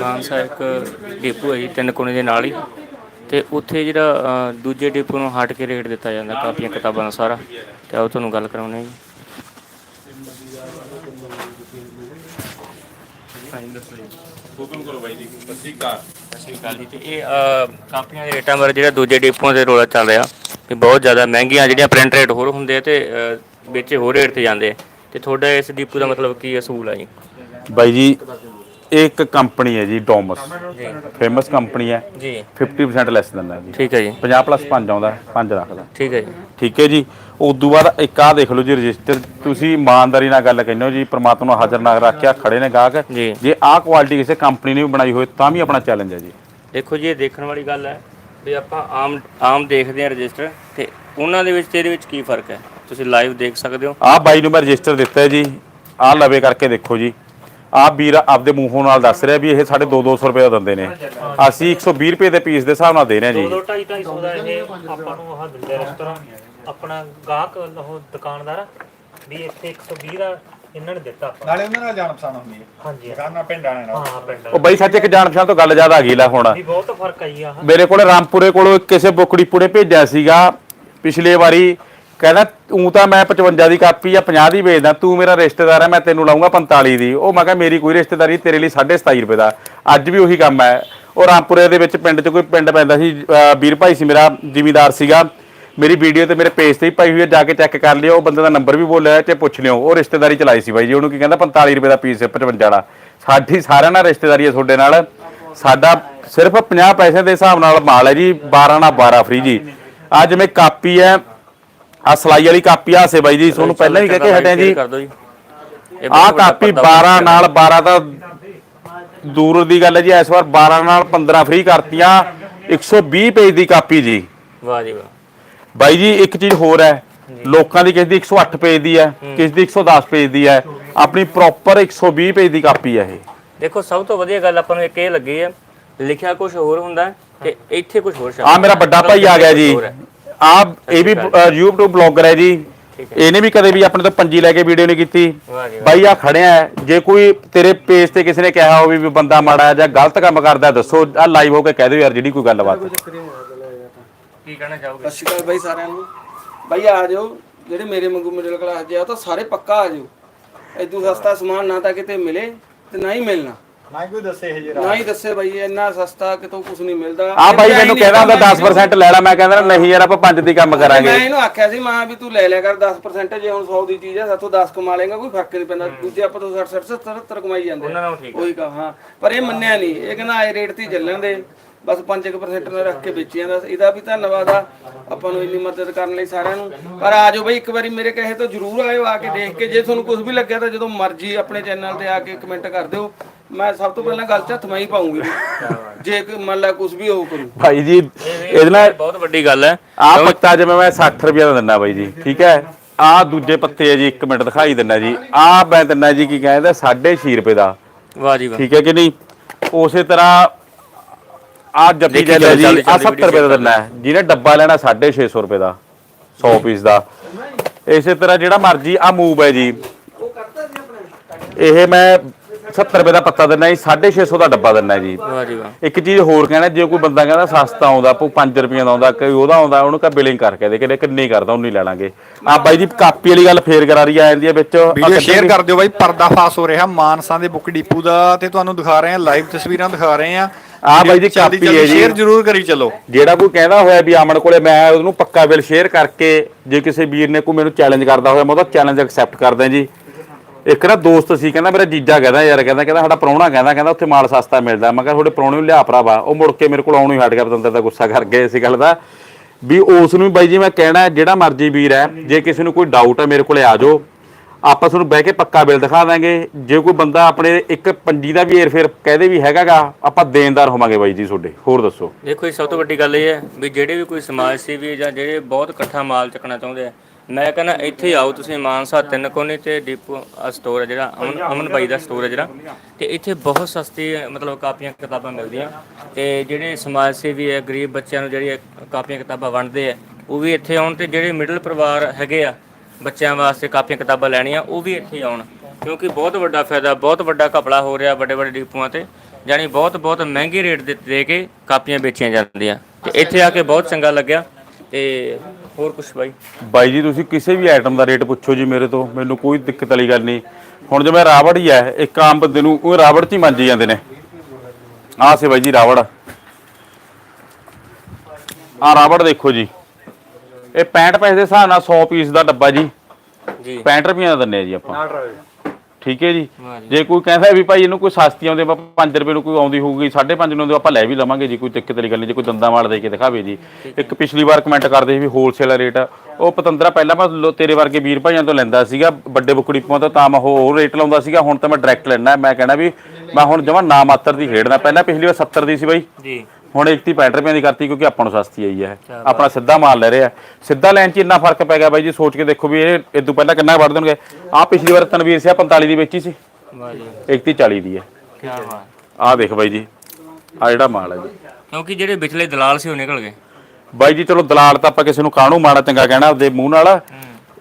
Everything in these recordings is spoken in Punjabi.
ਮਾਨਸਾ ਇੱਕ ਡਿਪੂ ਹੈ ਜੀ ਤਿੰਨ ਕੋਨੇ ਦੇ ਨਾਲ ਹੀ। ਤੇ ਉੱਥੇ ਜਿਹੜਾ ਦੂਜੇ ਡਿਪੂ ਨੂੰ ਹਟ ਕੇ ਰੇਟ ਦਿੱਤਾ ਜਾਂਦਾ ਕਾਪੀਆਂ ਕਿਤਾਬਾਂ ਦਾ ਸਾਰਾ। ਤੇ ਆਓ ਤੁਹਾਨੂੰ ਗੱਲ ਕਰਾਉਣੇ ਜੀ। ਹੁਕਮ ਕਰੋ ਬਾਈ ਸਤਿ ਸ਼੍ਰੀ ਅਕਾਲ ਜੀ ਤੇ ਇਹ ਕਾਪੀਆਂ ਦੇ ਰੇਟਾਂ ਬਾਰੇ ਜਿਹੜਾ ਦੂਜੇ ਡਿਪੂਆਂ ਦੇ ਰੋਲਾ ਚੱਲ ਰਿਹਾ ਕਿ ਬਹੁਤ ਜ਼ਿਆਦਾ ਮਹਿੰਗੀਆਂ ਜਿਹੜੀਆਂ ਪ੍ਰਿੰਟ ਰੇਟ ਹੋਰ ਹੁੰਦੇ ਆ ਤੇ ਵਿੱਚ ਹੋਰ ਰੇਟ ਤੇ ਜਾਂਦੇ ਆ। ਤੇ ਤੁਹਾਡਾ ਇਸ ਡਿਪੂ ਦਾ ਮਤਲਬ ਕੀ ਅਸੂਲ ਹੈ ਜੀ? ਬਾਈ ਜੀ ਇਹ ਇੱਕ ਕੰਪਨੀ ਹੈ ਜੀ ਡੋਮਸ ਫੇਮਸ ਕੰਪਨੀ ਹੈ। ਜੀ। 50% ਲੈਸ ਦਿੰਦਾ ਜੀ। ਠੀਕ ਹੈ ਜੀ। 50 ਪਲੱਸ 5 ਆਉਂਦਾ 5 ਰੱਖਦਾ। ਠੀਕ ਹੈ ਜੀ। ਠੀਕ ਹੈ ਜੀ। ਉਦੋਂ ਬਾਅਦ ਇੱਕ ਆਹ ਦੇਖ ਲਓ ਜੀ ਰਜਿਸਟਰ। ਤੁਸੀਂ ਇਮਾਨਦਾਰੀ ਨਾਲ ਗੱਲ ਕਹਿੰਦੇ ਹੋ ਜੀ ਪ੍ਰਮਾਤਮਾ ਨੂੰ ਹਾਜ਼ਰ ਨਾ ਰੱਖਿਆ ਖੜੇ ਨੇ ਗਾਹਕ। ਜੀ। ਆਹ ਕੁਆਲਿਟੀ ਕਿਸੇ ਕੰਪਨੀ ਨੇ ਵੀ ਬਣਾਈ ਹੋਏ ਤਾਂ ਵੀ ਆਪਣਾ ਚੈਲੰਜ ਹੈ ਜੀ। ਦੇਖੋ ਜੀ ਇਹ ਦੇਖਣ ਵਾਲੀ ਗੱਲ ਹੈ ਵੀ ਆਪਾਂ ਆਮ ਆਮ ਦੇਖਦੇ ਹਾਂ ਰਜਿਸਟਰ ਤੇ ਉਹਨਾਂ ਦੇ ਵਿੱਚ ਤੇ ਇਹਦੇ ਵਿੱਚ ਕੀ ਫ਼ਰਕ ਹੈ? ਤੁਸੀਂ ਲਾਈਵ ਦੇਖ ਸਕਦੇ ਹੋ। ਆਹ ਬਾਈ ਨੂੰ ਮੈਂ ਰਜਿਸਟਰ ਦਿੱਤਾ ਹੈ ਜੀ। ਆਹ ਲਵੇ ਕਰਕੇ ਦੇਖੋ ਜੀ। ਆਹ ਵੀਰ ਆਪਦੇ ਮੂੰਹੋਂ ਨਾਲ ਦੱਸ ਰਿਹਾ ਵੀ ਇਹ ਸਾਡੇ 2-200 ਰੁਪਏ ਦਾ ਦਿੰਦੇ ਨੇ। ਅਸੀਂ 120 ਰੁਪਏ ਦੇ ਪੀਸ ਦੇ ਹਿਸਾਬ ਨਾਲ ਦੇ ਰਹੇ ਹਾਂ ਜੀ। ਦੋ ਢਾਈ ਢਾਈ ਸੌ ਦਾ ਇਹ ਆਪਾਂ ਨੂੰ ਆਹ ਦਿੰਦੇ ਰੈਸਟੋਰੈਂਟ ਆਪਣਾ ਗਾਹਕ ਉਹ ਦੁਕਾਨਦਾਰ ਵੀ ਇੱਥੇ 120 ਦਾ ਇਹਨਾਂ ਨੇ ਦਿੱਤਾ ਆਪਾਂ। ਨਾਲੇ ਉਹਨਾਂ ਨਾਲ ਜਾਣ ਪਛਾਣ ਹੁੰਦੀ ਹੈ। ਹਾਂਜੀ। ਦੁਕਾਨਾਂ ਪਿੰਡਾਂ ਨਾਲ। ਹਾਂ ਪਿੰਡ ਉਹ ਬਾਈ ਸੱਚ ਇੱਕ ਜਾਣ ਪਛਾਣ ਤੋਂ ਗੱਲ ਜ਼ਿਆਦਾ ਆ ਗਈ ਲੈ ਹੁਣ। ਵੀ ਬਹੁਤ ਫ਼ਰਕ ਆਈ ਆ। ਮੇਰੇ ਕੋਲੇ ਰਾਮਪੁਰੇ ਕੋਲੋਂ ਕਿਸੇ ਬੁਕੜੀ ਪੁੜੇ ਭੇਜਿਆ ਸੀਗਾ ਪਿਛਲੇ ਵਾਰੀ ਕਹਿੰਦਾ ਤੂੰ ਤਾਂ ਮੈਂ 55 ਦੀ ਕਾਪੀ ਆ 50 ਦੀ ਵੇਚਦਾ, ਤੂੰ ਮੇਰਾ ਰਿਸ਼ਤੇਦਾਰ ਹੈ, ਮੈਂ ਤੈਨੂੰ ਲਾਉਂਗਾ 45 ਦੀ। ਉਹ ਮੈਂ ਕਿਹਾ, ਮੇਰੀ ਕੋਈ ਰਿਸ਼ਤੇਦਾਰੀ ਤੇਰੇ ਲਈ 27.5 ਰੁਪਏ ਦਾ। ਅੱਜ ਵੀ ਉਹੀ ਕੰਮ ਹੈ। ਉਹ ਰਾਮਪੁਰੇ ਦੇ ਵਿੱਚ ਪਿੰਡ 'ਚ ਕੋਈ ਪਿੰਡ ਪੈਂਦਾ ਸੀ ਵੀਰ ਭਾਈ ਸੀ ਮੇਰਾ, ਜ਼ਿਮੀਦਾਰ ਸੀਗਾ। ਮੇਰੀ ਵੀਡੀਓ ਤੇ ਮੇਰੇ ਪੇਜ ਤੇ ਹੀ ਪਾਈ ਹੋਈ ਹੈ, ਜਾ ਕੇ ਚੈੱਕ ਕਰ ਲਿਓ। ਉਹ ਬੰਦੇ ਦਾ ਨੰਬਰ ਵੀ ਬੋਲਿਆ ਤੇ ਪੁੱਛ ਲਿਓ। ਉਹ ਰਿਸ਼ਤੇਦਾਰੀ ਚਲਾਈ ਸੀ ਬਾਈ ਜੀ, ਉਹਨੂੰ ਕੀ ਕਹਿੰਦਾ 45 ਰੁਪਏ ਦਾ ਪੀਸ ਹੈ 55 ਵਾਲਾ। ਸਾਡੀ ਸਾਰਿਆਂ ਨਾਲ ਰਿਸ਼ਤੇਦਾਰੀ ਹੈ ਤੁਹਾਡੇ ਨਾਲ। ਸਾਡਾ ਸਿਰਫ 50 ਪੈਸੇ ਦੇ ਹਿਸਾਬ ਨਾਲ ਮਾਲ ਹੈ ਜੀ 12 ਨਾਲ 12 ਫ੍ਰੀ ਜੀ। ਅੱਜ ਮੈਂ ਕਾਪੀ ਹੈ ਆ ਸਲਾਈ ਵਾਲੀ ਕਾਪੀ ਆ ਸੇ ਬਾਈ ਜੀ ਤੁਹਾਨੂੰ ਪਹਿਲਾਂ ਵੀ ਕਹਿ ਕੇ ਹਟਿਆ ਜੀ। ਆ ਕਾਪੀ ਪਰਦਾ 12 ਨਾਲ 12 ਤਾਂ ਦੂਰ ਦੀ ਗੱਲ ਹੈ ਜੀ ਇਸ ਵਾਰ 12 ਨਾਲ 15 ਫ੍ਰੀ ਕਰਤੀਆਂ 120 ਪੇਜ ਦੀ ਕਾਪੀ ਜੀ। ਵਾਹ ਜੀ ਵਾਹ। ਬਾਈ ਜੀ ਇੱਕ ਚੀਜ਼ ਹੋਰ ਹੈ ਲੋਕਾਂ ਦੀ ਕਿਸੇ ਦੀ 108 ਪੇਜ ਦੀ ਹੈ ਕਿਸੇ ਦੀ 110 ਪੇਜ ਦੀ ਹੈ ਆਪਣੀ ਪ੍ਰੋਪਰ 120 ਪੇਜ ਦੀ ਕਾਪੀ ਹੈ ਇਹ। ਦੇਖੋ ਸਭ ਤੋਂ ਵਧੀਆ ਗੱਲ ਆਪਾਂ ਨੂੰ ਇੱਕ ਇਹ ਲੱਗੀ ਹੈ ਲਿਖਿਆ ਕੁਝ ਹੋਰ ਹੁੰਦਾ ਤੇ ਇੱਥੇ ਕੁਝ ਹੋਰ ਸ਼ਬਦ ਆ ਮੇਰਾ ਵੱਡਾ ਭਾਈ ਆ ਗਿਆ ਜੀ। ਹੋਰ ਹੈ। ਆ ਇਹ ਵੀ YouTube ਬਲੌਗਰ ਹੈ ਜੀ। ਇਹਨੇ ਵੀ ਕਦੇ ਵੀ ਆਪਣੇ ਤੋਂ ਪੰਜੀ ਲੈ ਕੇ ਵੀਡੀਓ ਨਹੀਂ ਕੀਤੀ। ਵਾਹ ਜੀ ਵਾਹ। ਬਾਈ ਆ ਖੜਿਆ ਹੈ, ਜੇ ਕੋਈ ਤੇਰੇ ਪੇਜ ਤੇ ਕਿਸੇ ਨੇ ਕਿਹਾ ਹੋਵੇ ਵੀ ਬੰਦਾ ਮਾੜਾ ਹੈ ਜਾਂ ਗਲਤ ਕੰਮ ਕਰਦਾ ਹੈ, ਦੱਸੋ। ਆ ਲਾਈਵ ਹੋ ਕੇ ਕਹਿ ਦਿਓ ਯਾਰ ਜਿਹੜੀ ਕੋਈ ਗੱਲਬਾਤ ਹੈ। ਕੀ ਕਹਿਣਾ ਚਾਹੋਗੇ? ਸਤਿ ਸ਼੍ਰੀ ਅਕਾਲ ਬਾਈ ਸਾਰਿਆਂ ਨੂੰ। ਬਾਈ ਆ ਜਾਓ। ਜਿਹੜੇ ਮੇਰੇ ਵਾਂਗੂ ਮਿਡਲ ਕਲਾਸ ਦੇ ਆ ਉਹ ਤਾਂ ਸਾਰੇ ਪੱਕਾ ਆ ਜਾਓ। ਇਦੋਂ ਸਸਤਾ ਸਮਾਨ ਨਾ ਤਾਂ ਕਿਤੇ ਮਿਲੇ ਤੇ ਨਾ ਹੀ ਮਿਲਣਾ। ਨਾ ਹੀ ਕੋਈ ਦੱਸੇ ਇਹ ਜਿਹੜਾ। ਨਾ ਹੀ ਦੱਸੇ ਬਾਈ ਇੰਨਾ ਸਸਤਾ ਕਿਤੋਂ ਕੁਝ ਨਹੀਂ ਮਿਲਦਾ। ਆ ਬਾਈ ਇੱਥੇ ਮੈਨੂੰ ਆਈ ਕਹਿੰਦਾ ਹੁੰਦਾ ਨਹੀਂ 10% ਲੈ ਲੈ ਮੈਂ ਕਹਿੰਦਾ ਨਹੀਂ ਯਾਰ ਆਪਾਂ 5 ਦੀ ਕੰਮ ਮੈਂ ਕਰਾਂਗੇ। ਇਹਨੂੰ ਆਖਿਆ ਸੀ ਮਾਂ ਵੀ ਤੂੰ ਲੈ ਲਿਆ ਕਰ 10% ਜੇ ਹੁਣ 100 ਦੀ ਚੀਜ਼ ਆ ਸਾਥੋਂ 10 ਕਮਾ ਲੇਗਾ ਕੋਈ ਫ਼ਰਕ ਨਹੀਂ ਪੈਂਦਾ। ਦੂਜੇ ਆਪਾਂ ਤੋਂ 60 60 70 70 ਕਮਾਈ ਜਾਂਦੇ ਉਹਨਾਂ ਨਾਲੋਂ ਠੀਕ ਉਹੀ ਕਹਾ ਹਾਂ। ਪਰ ਇਹ ਮੰਨਿਆ ਨਹੀਂ। ਇਹ ਕਹਿੰਦਾ ਆਏ ਰੇਟ ਤੇ ਹੀ ਚੱਲਣ ਦੇ। ਬਸ 5% ਨਾਲ ਰੱਖ ਕੇ ਵੇਚੀ ਜਾਂਦਾ ਇਹਦਾ ਵੀ ਧੰਨਵਾਦ ਆ ਆਪਾਂ ਨੂੰ ਇੰਨੀ ਮਦਦ ਕਰਨ ਲਈ ਸਾਰਿਆਂ ਨੂੰ। ਪਰ ਆ ਜਾਓ ਬਈ ਇੱਕ ਵਾਰੀ ਮੇਰੇ ਕਹੇ ਤੋਂ ਜਰੂਰ ਆਇਓ ਆ ਕੇ ਦੇਖ ਕੇ। ਜੇ ਤੁਹਾਨੂੰ ਕੁਝ ਵੀ ਲੱਗਿਆ ਤਾਂ ਜਦੋਂ ਮਰਜ਼ੀ ਆਪਣੇ ਚੈਨਲ ਤੇ ਆ ਕੇ ਕਮੈਂਟ ਕਰ ਦਿਓ। ਮੈਂ ਸਭ ਤੋਂ ਪਹਿਲਾਂ ਗੱਲ 'ਚ ਹੱਥ ਮੈਂ ਹੀ ਪਾਉਂਗੀ। ਜੇ ਕੋਈ ਮੰਨ ਲਾ ਕੁਝ ਵੀ ਹੋ ਕਰੂ। ਭਾਈ ਜੀ ਇਹਦੇ ਨਾਲ ਬਹੁਤ ਵੱਡੀ ਗੱਲ ਹੈ। ਆ ਪੱਤਾ ਜਿਵੇਂ ਮੈਂ 60 ਰੁਪਏ ਦਾ ਦਿੰਦਾ ਬਾਈ ਜੀ ਠੀਕ ਹੈ? ਆ ਦੂਜੇ ਪੱਤੇ ਆ ਜੀ 1 ਮਿੰਟ ਦਿਖਾਈ ਦਿੰਦਾ ਜੀ। ਆ ਮੈਂ ਦਿੰਦਾ ਜੀ ਕੀ ਕਹਿੰਦਾ 6.5 ਰੁਪਏ ਦਾ। ਵਾਹ ਜੀ ਵਾਹ। ਠੀਕ ਹੈ ਕਿ ਨਹੀਂ? ਉਸੇ ਤਰ੍ਹਾਂ ਆ ਦੇਖੀ ਜੈਲ ਹੈ ਜੀ ਆ ਚੱਲਦੀ 70 ਰੁਪਏ ਦਾ ਦਿੰਦਾ ਹੈ। ਜਿਹਨੇ ਡੱਬਾ ਲੈਣਾ 650 ਰੁਪਏ ਦਾ 100 ਪੀਸ ਦਾ। ਇਸੇ ਤਰ੍ਹਾਂ ਜਿਹੜਾ ਮਰਜ਼ੀ ਆ ਮੂਵ ਹੈ ਜੀ। ਇਹ ਮੈਂ 70 ਰੁਪਏ ਦਾ ਪੱਤਾ ਦਿੰਦਾ ਜੀ 650 ਦਾ ਡੱਬਾ ਦਿੰਦਾ ਜੀ। ਵਾਹ ਜੀ ਵਾਹ। ਇੱਕ ਚੀਜ਼ ਹੋਰ ਕਹਿਣਾ ਜੇ ਕੋਈ ਬੰਦਾ ਕਹਿੰਦਾ ਸਸਤਾ ਆਉਂਦਾ ਪੋ 5 ਰੁਪਏ ਦਾ ਆਉਂਦਾ ਕੋਈ ਉਹਦਾ ਆਉਂਦਾ ਉਹਨੂੰ ਕਾ ਬਿਲਿੰਗ ਕਰਕੇ ਦੇ ਕਿਤੇ ਕਿੰਨੀ ਕਰਦਾ ਉਹਨੂੰ ਹੀ ਲੈ ਲਾਂਗੇ। ਆ ਬਾਈ ਜੀ ਕਾਪੀ ਵਾਲੀ ਗੱਲ ਫੇਰ ਕਰਾਰੀ ਆ ਜਾਂਦੀ ਹੈ ਵਿੱਚ। ਵੀਡੀਓ ਸ਼ੇਅਰ ਕਰ ਦਿਓ ਬਾਈ ਪਰਦਾਫਾਸ਼ ਹੋ ਰਿਹਾ ਮਾਨਸਾ ਦੇ ਬੁੱਕ ਡਿਪੂ ਦਾ ਤੇ ਤੁਹਾਨੂੰ ਦਿਖਾ ਰਹੇ ਹਾਂ ਲਾਈਵ ਤਸਵੀਰਾਂ ਦਿਖਾ ਰਹੇ ਹਾਂ। ਆਹ ਬਾਈ ਜੀ ਕਾਪੀ ਹੈ ਜੀ। ਸ਼ੇਅਰ ਜ਼ਰੂਰ ਕਰੀ ਚੱਲੋ। ਜਿਹੜਾ ਕੋਈ ਕਹਿੰਦਾ ਹੋਇਆ ਵੀ ਆਮਣ ਕੋਲੇ ਮੈਂ ਉਹਨੂੰ ਪੱਕਾ ਬਿੱਲ ਸ਼ੇਅਰ ਕਰਕੇ ਜੇ ਕਿਸੇ ਵੀਰ ਨੇ ਕੋਈ ਮੈਨੂੰ ਚੈਲੰਜ ਕਰਦਾ ਹੋਇਆ ਮੈਂ ਉਹਦਾ ਚੈਲੰਜ ਐਕਸੈਪਟ ਕਰਦਾ ਜੀ। ਇੱਕ ਨਾ ਦੋਸਤ ਸੀ, ਕਹਿੰਦਾ ਮੇਰਾ ਜੀਜਾ ਕਹਿੰਦਾ ਯਾਰ, ਕਹਿੰਦਾ ਕਹਿੰਦਾ ਸਾਡਾ ਪ੍ਰਾਹੁਣਾ ਕਹਿੰਦਾ ਕਹਿੰਦਾ ਉੱਥੇ ਮਾਲ ਸਸਤਾ ਮਿਲਦਾ। ਮੈਂ ਕਿਹਾ ਤੁਹਾਡੇ ਪ੍ਰਾਹੁਣੇ ਨੂੰ ਲਿਆ ਭਰਾਵਾ। ਉਹ ਮੁੜ ਕੇ ਮੇਰੇ ਕੋਲ ਆਉਣੋਂ ਹੀ ਹਟ ਗਿਆ, ਪਤੰਦਰ ਦਾ ਗੁੱਸਾ ਕਰ ਗਿਆ ਇਸ ਗੱਲ ਦਾ। ਵੀ ਉਸ ਨੂੰ ਵੀ ਬਾਈ ਜੀ ਮੈਂ ਕਹਿਣਾ, ਜਿਹੜਾ ਮਰਜ਼ੀ ਵੀਰ ਹੈ, ਜੇ ਕਿਸੇ ਨੂੰ ਕੋਈ ਡਾਊਟ ਹੈ ਮੇਰੇ ਕੋਲੇ ਆ ਜਾਓ। ਆਪਾਂ ਤੁਹਾਨੂੰ ਬਹਿ ਕੇ ਪੱਕਾ ਬਿੱਲ ਦਿਖਾ ਦਾਂਗੇ। ਜੇ ਕੋਈ ਬੰਦਾ ਆਪਣੇ ਇੱਕ ਪੰਜੀ ਦਾ ਵੀ ਏਰਫੇਰ ਕਹਦੇ ਵੀ ਹੈਗਾਗਾ, ਆਪਾਂ ਦੇਣਦਾਰ ਹੋਵਾਂਗੇ ਬਾਈ ਜੀ ਤੁਹਾਡੇ। ਹੋਰ ਦੱਸੋ? ਦੇਖੋ ਜੀ, ਸਭ ਤੋਂ ਵੱਡੀ ਗੱਲ ਇਹ ਹੈ ਵੀ ਜਿਹੜੇ ਵੀ ਕੋਈ ਸਮਾਜ ਸੇਵੀ ਜਾਂ ਜਿਹੜੇ ਬਹੁਤ ਇਕੱਠਾ ਮਾਲ ਚੱਕਣਾ ਚਾਹੁੰਦੇ ਆ ਮੈਂ ਕਹਿੰਦਾ ਇੱਥੇ ਆਓ ਤੁਸੀਂ, ਮਾਨਸਾ ਤਿੰਨ ਕੋਨੇ ਤੇ ਡਿਪੂ ਸਟੋਰ ਹੈ ਜਿਹੜਾ, ਅਮਨ ਅਮਨ ਬਾਈ ਦਾ ਸਟੋਰ ਹੈ ਜਿਹੜਾ। ਤੇ ਇੱਥੇ ਬਹੁਤ ਸਸਤੀ, ਮਤਲਬ ਕਾਪੀਆਂ ਕਿਤਾਬਾਂ ਮਿਲਦੀਆਂ। ਤੇ ਜਿਹੜੇ ਸਮਾਜ ਸੇਵੀ ਹੈ, ਗਰੀਬ ਬੱਚਿਆਂ ਨੂੰ ਜਿਹੜੀਆਂ ਕਾਪੀਆਂ ਕਿਤਾਬਾਂ ਵੰਡਦੇ ਆ, ਉਹ ਵੀ ਇੱਥੇ ਆਉਣ ਤੇ ਜਿਹੜੇ ਮਿਡਲ ਪਰਿਵਾਰ ਹੈਗੇ ਆ, ਬੱਚਿਆਂ ਵਾਸਤੇ ਕਾਪੀਆਂ ਕਿਤਾਬਾਂ ਲੈਣੀਆਂ, ਉਹ ਵੀ ਇੱਥੇ ਆਉਣ। ਕਿਉਂਕਿ ਬਹੁਤ ਵੱਡਾ ਫਾਇਦਾ, ਬਹੁਤ ਵੱਡਾ ਘਪਲਾ ਹੋ ਰਿਹਾ ਵੱਡੇ ਵੱਡੇ ਡਿਪੂਆਂ ਤੇ ਜਾਨੀ ਬਹੁਤ ਬਹੁਤ ਮਹਿੰਗੇ ਰੇਟ ਦੇ ਦੇ ਕੇ ਕਾਪੀਆਂ ਵੇਚੀਆਂ ਜਾਂਦੀਆਂ। ਤੇ ਇੱਥੇ ਆ ਕੇ ਬਹੁਤ ਚੰਗਾ ਲੱਗਿਆ, ਤੇ ਹੋਰ ਕੁਝ ਬਾਈ? ਬਾਈ ਜੀ ਤੁਸੀਂ ਕਿਸੇ ਵੀ ਆਈਟਮ ਦਾ ਰੇਟ ਪੁੱਛੋ ਜੀ ਮੇਰੇ ਤੋਂ। ਮੈਨੂੰ ਕੋਈ ਦਿੱਕਤ ਵਾਲੀ ਗੱਲ ਨਹੀਂ। ਹੁਣ ਜਿਵੇਂ ਰਾਵੜ ਹੀ ਹੈ ਇੱਕ ਆਮ ਬੰਦੇ ਨੂੰ ਉਹ ਰਾਵੜ 'ਚ ਹੀ ਮੰਜੀ ਜਾਂਦੇ ਨੇ। ਆਹ ਸੇ ਬਾਈ ਜੀ ਰਾਵੜ। ਆਹ ਰਾਵੜ ਦੇਖੋ ਜੀ। ਇਹ 65 ਪੈਸੇ ਦੇ ਹਿਸਾਬ ਨਾਲ 100 ਪੀਸ ਦਾ ਡੱਬਾ ਜੀ। ਜੀ। 65 ਰੁਪਈਆਂ ਦਾ ਦਿੰਨੇ ਆ ਜੀ ਆਪਾਂ। ਠੀਕ ਹੈ ਜੀ। ਜੀ। ਕੋਈ ਕਹਿੰਦਾ ਵੀ ਭਾਈ ਇਹਨੂੰ ਕੋਈ ਸਸਤੀ ਆਉਂਦੇ ਆਪਾਂ 5 ਰੁਪਏ ਨੂੰ ਕੋਈ ਆਉਂਦੀ ਹੋਊਗੀ 5.5 ਨੂੰ ਆਉਂਦੀ ਆਪਾਂ ਲੈ ਵੀ ਲਵਾਂਗੇ ਜੀ ਕੋਈ ਦਿੱਕਤ ਵਾਲੀ ਗੱਲ ਨਹੀਂ ਜੇ ਕੋਈ ਦੰਦਾ ਮਾਲ ਦੇ ਕੇ ਦਿਖਾਵੇ ਜੀ। ਇੱਕ ਪਿਛਲੀ ਵਾਰ ਕਮੈਂਟ ਕਰਦੇ ਸੀ ਵੀ ਹੋਲਸੇਲ ਰੇਟ ਉਹ ਪਤੰਦਰਾ ਪਹਿਲਾਂ ਮੈਂ ਤੇਰੇ ਵਰਗੇ ਵੀਰ ਭਾਈਆਂ ਤੋਂ ਲੈਂਦਾ ਸੀਗਾ ਵੱਡੇ ਬੁਕੜੀ ਤੋਂ ਤਾਂ ਮੈਂ ਹੋਰ ਰੇਟ ਲਾਉਂਦਾ ਸੀਗਾ ਹੁਣ ਤਾਂ ਮੈਂ ਡਾਇਰੈਕਟ ਲੈਣਾ ਮੈਂ ਕਹਿਣਾ ਵੀ ਮੈਂ ਹੁਣ ਜਮਾ ਨਾ ਮਾਤਰ ਦੀ ਖੇਡਦਾ। ਪਹਿਲਾਂ ਪਿਛਲੀ ਵਾਰ 70 ਦੀ ਸੀ ਬਾਈ। ਜੀ। ਹੁਣ 1 65 ਰੁਪਏ ਦੀ ਕਰਤੀ ਕਿਉਂਕਿ ਆਪਾਂ ਨੂੰ ਸਸਤੀ ਆਈ ਹੈ। ਆਪਣਾ ਸਿੱਧਾ ਮਾਲ ਲੈ ਰਿਹਾ। ਸਿੱਧਾ ਲੈਣ 'ਚ ਇੰਨਾ ਫ਼ਰਕ ਪੈ ਗਿਆ ਬਾਈ ਜੀ ਸੋਚ ਕੇ ਦੇਖੋ ਵੀ ਇਹ ਇਦੋਂ ਪਹਿਲਾਂ ਕਿੰਨਾ ਵੜ ਦੇਣਗੇ। ਆਹ ਪਿਛਲੀ ਵਾਰ ਤਨਵੀਰ ਸਿਆ 45 ਦੀ ਵੇਚੀ ਸੀ। ਵਾਹ ਜੀ। 31 40 ਦੀ ਹੈ। ਕੀ ਬਾਤ। ਆਹ ਦੇਖ ਬਾਈ ਜੀ ਆ ਜਿਹੜਾ ਮਾਲ ਹੈ ਜੀ। ਕਿਉਂਕਿ ਜਿਹੜੇ ਵਿਚਲੇ ਦਲਾਲ ਸੀ ਉਹ ਨਿਕਲ ਗਏ। ਬਾਈ ਜੀ ਚਲੋ ਦਲਾਲ ਤਾਂ ਆਪਾਂ ਕਿਸੇ ਨੂੰ ਕਾਹਨੂੰ ਮਾੜਾ ਚੰਗਾ ਕਹਿਣਾ ਆਪਦੇ ਮੂੰਹ ਨਾਲ।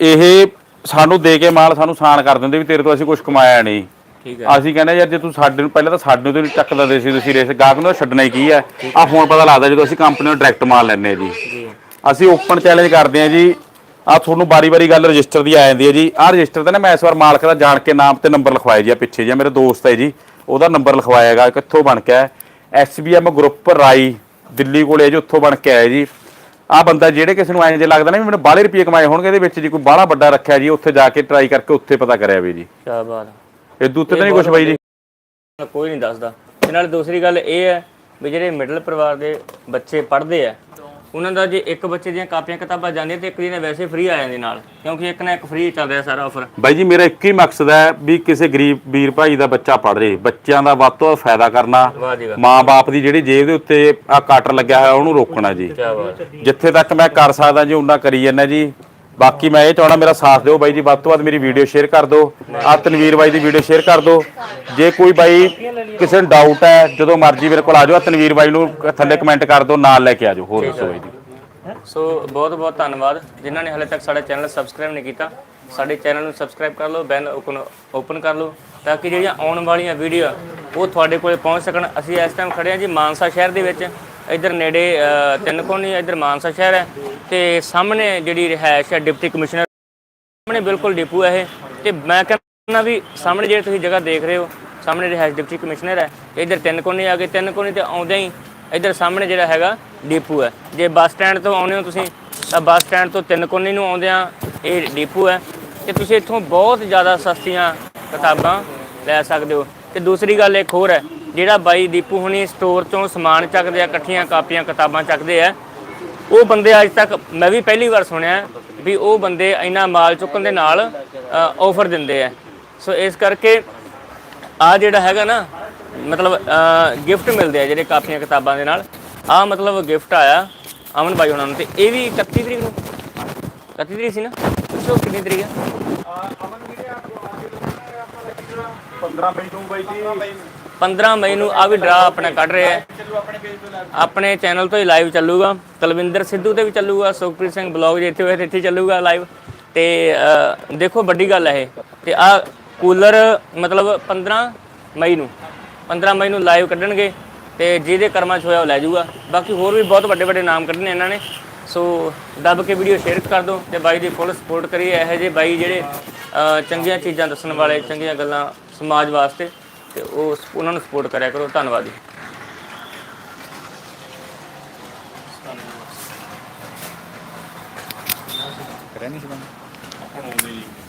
ਇਹ ਸਾਨੂੰ ਦੇ ਕੇ ਮਾਲ ਸਾਨੂੰ ਸਾਨ ਕਰ ਦਿੰਦੇ ਵੀ ਤੇਰੇ ਤੋਂ ਅਸੀਂ ਕੁਝ ਕਮਾਇਆ ਨਹੀਂ। ਠੀਕ ਹੈ। ਅਸੀਂ ਕਹਿੰਦੇ ਯਾਰ ਜੇ ਤੂੰ ਸਾਡੇ ਨੂੰ ਪਹਿਲਾਂ ਤਾਂ ਸਾਡੇ ਤੋਂ ਨਹੀਂ ਚੱਕਦਾ ਦੇ ਸੀ ਤੁਸੀਂ ਰੇਸ। ਗਾਹਕ ਨੂੰ ਛੱਡਣਾ ਹੀ ਕੀ ਹੈ? ਆ ਹੁਣ ਪਤਾ ਲੱਗਦਾ ਜਦੋਂ ਅਸੀਂ ਕੰਪਨੀ ਨੂੰ ਡਾਇਰੈਕਟ ਮਾਲ ਲੈਂਦੇ ਹਾਂ ਜੀ। ਅਸੀਂ ਓਪਨ ਚੈਲੰਜ ਕਰਦੇ ਹਾਂ ਜੀ। ਆ ਤੁਹਾਨੂੰ ਬਾਰੀ-ਬਾਰੀ ਗੱਲ ਰਜਿਸਟਰ ਦੀ ਆ ਜਾਂਦੀ ਹੈ ਜੀ। ਆਹ ਰਜਿਸਟਰ ਤੇ ਨਾ ਮੈਂ ਇਸ ਵਾਰ ਮਾਲਕ ਦਾ ਜਾਣ ਕੇ ਨਾਮ ਤੇ ਨੰਬਰ ਲਿਖਵਾਇਆ ਜੀ ਪਿੱਛੇ ਜੀ। ਮੇਰੇ ਦੋਸਤ ਹੈ ਜੀ। ਉਹਦਾ ਨੰਬਰ ਲਿਖਵਾਇਆ ਹੈਗਾ ਕਿੱਥੋਂ ਬਣ ਕੇ ਐਸਬੀਐਮ ਗਰੁੱਪ ਰਾਈ ਦਿੱਲੀ ਕੋਲੇ ਜੀ ਉੱਥੋਂ ਬਣ ਕੇ ਆਇਆ ਜੀ। ਆਹ ਬੰਦਾ ਜਿਹੜੇ ਕਿਸੇ ਨੂੰ ਐਂ ਜੇ ਲੱਗਦਾ ਨਾ ਵੀ ਮੈਨੂੰ ਬਾਹਲੇ ਰੁਪਏ ਕਮਾਏ ਹੋਣਗੇ ਇਹਦੇ ਵਿੱਚ ਜੀ ਕੋਈ ਬਾਹਲਾ ਵੱਡਾ ਰੱਖਿਆ ਜੀ ਉੱਥੇ ਜਾ ਕੇ ਟਰਾਈ ਕਰਕੇ ਉੱਥੇ ਪਤਾ ਕਰਿਆ ਵੀ ਜੀ। ਕੀ ਬਾਤ ਇਹ ਉੱਤੇ ਤਾਂ ਨਹੀਂ ਕੁਝ ਬਾਈ ਜੀ। ਕੋਈ ਨਹੀਂ ਦੱਸਦਾ। ਤੇ ਨਾਲ ਦੂਸਰੀ ਗੱਲ ਇਹ ਹੈ ਵੀ ਜਿਹੜੇ ਮਿਡਲ ਪਰਿਵਾਰ ਦੇ ਬੱਚੇ ਪੜ੍ਹਦੇ ਆ ਉਹਨਾਂ ਦਾ ਜੇ ਇੱਕ ਬੱਚੇ ਦੀਆਂ ਕਾਪੀਆਂ ਕਿਤਾਬਾਂ ਜਾਂਦੀਆਂ ਤੇ ਇੱਕ ਦੀ ਨੇ ਵੈਸੇ ਫ੍ਰੀ ਆ ਜਾਂਦੀ ਨਾਲ ਕਿਉਂਕਿ ਇੱਕ ਨਾ ਇੱਕ ਫ੍ਰੀ ਚੱਲ ਰਿਹਾ ਸਾਰਾ ਆਫਰ ਬਾਈ ਜੀ ਮੇਰਾ ਇੱਕ ਹੀ ਮਕਸਦ ਹੈ ਵੀ ਕਿਸੇ ਗਰੀਬ ਵੀਰ ਭਾਈ ਦਾ ਬੱਚਾ ਪੜ ਰਹੇ। ਬੱਚਿਆਂ ਦਾ ਵੱਧ ਤੋਂ ਵੱਧ ਫਾਇਦਾ ਕਰਨਾ। ਮਾਂ-ਬਾਪ ਦੀ ਜਿਹੜੀ ਜੇਬ ਦੇ ਉੱਤੇ ਆ ਕੱਟ ਲੱਗਿਆ ਹੋਇਆ ਉਹਨੂੰ ਰੋਕਣਾ ਜੀ। ਜਿੱਥੇ ਤੱਕ ਮੈਂ ਕਰ ਸਕਦਾ ਜੀ ਉਹਨਾਂ ਕਰੀ ਜਾਂਦਾ ਜੀ। ਬਾਕੀ ਮੈਂ ਇਹ ਚਾਹਣਾ ਮੇਰਾ ਸਾਥ ਦਿਓ ਬਾਈ ਜੀ ਵੱਧ ਤੋਂ ਵੱਧ ਮੇਰੀ ਵੀਡੀਓ ਸ਼ੇਅਰ ਕਰ ਦਿਓ। ਆ ਤਨਵੀਰ ਬਾਈ ਦੀ ਵੀਡੀਓ ਸ਼ੇਅਰ ਕਰ ਦਿਓ। ਜੇ ਕੋਈ ਬਾਈ ਕਿਸੇ ਨੂੰ ਡਾਊਟ ਹੈ ਜਦੋਂ ਮਰਜ਼ੀ ਮੇਰੇ ਕੋਲ ਆ ਜਾਓ ਆਹ ਤਨਵੀਰ ਬਾਈ ਨੂੰ ਥੱਲੇ ਕਮੈਂਟ ਕਰ ਦਿਓ ਨਾਲ ਲੈ ਕੇ ਆ ਜਾਓ ਹੋਰ ਦੱਸੋ ਬਾਈ ਜੀ। ਸੋ ਬਹੁਤ ਬਹੁਤ ਧੰਨਵਾਦ। ਜਿਨ੍ਹਾਂ ਨੇ ਹਲੇ ਤੱਕ ਸਾਡਾ ਚੈਨਲ ਸਬਸਕ੍ਰਾਈਬ ਨਹੀਂ ਕੀਤਾ ਸਾਡੇ ਚੈਨਲ ਨੂੰ ਸਬਸਕ੍ਰਾਈਬ ਕਰ ਲਓ ਬੈਲ ਓਪਨ ਓਪਨ ਕਰ ਲਓ ਤਾਂ ਕਿ ਜਿਹੜੀਆਂ ਆਉਣ ਵਾਲੀਆਂ ਵੀਡੀਓ ਉਹ ਤੁਹਾਡੇ ਕੋਲੇ ਪਹੁੰਚ ਸਕਣ। ਅਸੀਂ ਇਸ ਟਾਈਮ ਖੜੇ ਹਾਂ ਜੀ ਮਾਨਸਾ ਸ਼ਹਿਰ ਦੇ ਵਿੱਚ। ਇੱਧਰ ਨੇੜੇ ਤਿੰਨ ਕੋਣੀ ਇੱਧਰ ਮਾਨਸਾ ਸ਼ਹਿਰ ਹੈ ਤੇ ਸਾਹਮਣੇ ਜਿਹੜੀ ਰਿਹਾਇਸ਼ ਹੈ ਡਿਪਟੀ ਕਮਿਸ਼ਨਰ, ਸਾਹਮਣੇ ਬਿਲਕੁਲ ਡਿਪੂ ਹੈ ਇਹ। ਤੇ ਮੈਂ ਕਹਿੰਦਾ ਵੀ ਸਾਹਮਣੇ ਜਿਹੜੀ ਤੁਸੀਂ ਜਗ੍ਹਾ ਦੇਖ ਰਹੇ ਹੋ, ਸਾਹਮਣੇ ਰਿਹਾਇਸ਼ ਡਿਪਟੀ ਕਮਿਸ਼ਨਰ ਹੈ ਇੱਧਰ ਤਿੰਨ ਕੋਨੇ ਆ ਗਏ, ਤਿੰਨ ਕੋਨੇ ਤੇ ਆਉਂਦੇ ਹੀ ਇੱਧਰ ਸਾਹਮਣੇ ਜਿਹੜਾ ਹੈਗਾ ਡਿਪੂ ਹੈ। ਜੇ ਬੱਸ ਸਟੈਂਡ ਤੋਂ ਆਉਂਦੇ ਹੋ ਤੁਸੀਂ, ਤਾਂ ਬੱਸ ਸਟੈਂਡ ਤੋਂ ਤਿੰਨ ਕੋਨੇ ਨੂੰ ਆਉਂਦੇ ਆ ਇਹ ਡਿਪੂ ਹੈ। ਤੇ ਤੁਸੀਂ ਇੱਥੋਂ ਬਹੁਤ ਜ਼ਿਆਦਾ ਸਸਤੀਆਂ ਕਿਤਾਬਾਂ ਲੈ ਸਕਦੇ ਹੋ। ਤੇ ਦੂਸਰੀ ਗੱਲ ਇੱਕ ਹੋਰ ਹੈ ਜਿਹੜਾ ਬਾਈ ਦੀਪੂ ਹੁਣੀ ਸਟੋਰ ਚੋਂ ਸਮਾਨ ਚੱਕਦੇ ਆ, ਇਕੱਠੀਆਂ ਕਾਪੀਆਂ, ਕਿਤਾਬਾਂ ਚੱਕਦੇ ਆ, ਉਹ ਬੰਦੇ ਅੱਜ ਤੱਕ ਮੈਂ ਵੀ ਪਹਿਲੀ ਵਾਰ ਸੁਣਿਆ ਵੀ ਉਹ ਬੰਦੇ ਇੰਨਾ ਮਾਲ ਚੁੱਕਣ ਦੇ ਨਾਲ ਆਫਰ ਦਿੰਦੇ ਆ। ਸੋ ਇਸ ਕਰਕੇ ਆ ਜਿਹੜਾ ਹੈਗਾ ਨਾ, ਮਤਲਬ ਗਿਫਟ ਮਿਲਦੇ ਆ ਜਿਹੜੇ ਕਾਪੀਆਂ, ਕਿਤਾਬਾਂ ਦੇ ਨਾਲ। ਆ ਮਤਲਬ ਗਿਫਟ ਆਇਆ ਅਮਨ ਬਾਈ ਉਹਨਾਂ ਨੂੰ ਤੇ ਇਹ ਵੀ 31 ਤਰੀਕ ਨੂੰ? 31 ਤਰੀਕ ਸੀ ਨਾ? ਪੁੱਛੋ ਕਿੰਨੀ ਤਰੀਕ ਹੈ 15 ਮਈ ਨੂੰ ਬਾਈ ਜੀ। 15 ਮਈ ਨੂੰ ਆ ਵੀ ਡਰਾ ਆਪਣਾ ਕੱਢ ਰਿਹਾ ਹੈ। ਆਪਣੇ ਚੈਨਲ ਤੋਂ ਹੀ ਲਾਈਵ ਚੱਲੂਗਾ। ਤਲਵਿੰਦਰ ਸਿੱਧੂ ਤੇ ਵੀ ਚੱਲੂਗਾ, ਸੁਖਪ੍ਰੀਤ ਸਿੰਘ ਬਲੌਗ ਜਿੱਥੇ ਹੋਏ ਤੇ ਇੱਥੇ ਚੱਲੂਗਾ ਲਾਈਵ ਤੇ ਦੇਖੋ ਵੱਡੀ ਗੱਲ ਹੈ ਇਹ ਤੇ ਆ ਕੂਲਰ ਮਤਲਬ 15 ਮਈ ਨੂੰ 15 ਮਈ ਨੂੰ ਲਾਈਵ ਕੱਢਣਗੇ ਤੇ ਜਿਹਦੇ ਕਰਮਾਂ 'ਚ ਹੋਇਆ ਉਹ ਲੈ ਜਾਊਗਾ। ਬਾਕੀ ਹੋਰ ਵੀ ਬਹੁਤ ਵੱਡੇ ਵੱਡੇ ਨਾਮ ਕੱਢਣੇ ਇਹਨਾਂ ਨੇ। ਸੋ, ਦੱਬ ਕੇ ਵੀਡੀਓ ਸ਼ੇਅਰ ਕਰ ਦਿਓ ਤੇ ਬਾਈ ਦੀ ਫੁੱਲ ਸਪੋਰਟ ਕਰੀਏ। ਇਹੋ ਜਿਹੇ ਬਾਈ ਜਿਹੜੇ ਚੰਗੀਆਂ ਚੀਜ਼ਾਂ ਦੱਸਣ ਵਾਲੇ, ਚੰਗੀਆਂ ਗੱਲਾਂ ਸਮਾਜ ਵਾਸਤੇ। ਤੇ ਉਹ ਉਹਨਾਂ ਨੂੰ ਸਪੋਰਟ ਕਰਿਆ ਕਰੋ ਧੰਨਵਾਦ ਜੀ। ਕਰਿਆ ਸੀ ਬੰਦ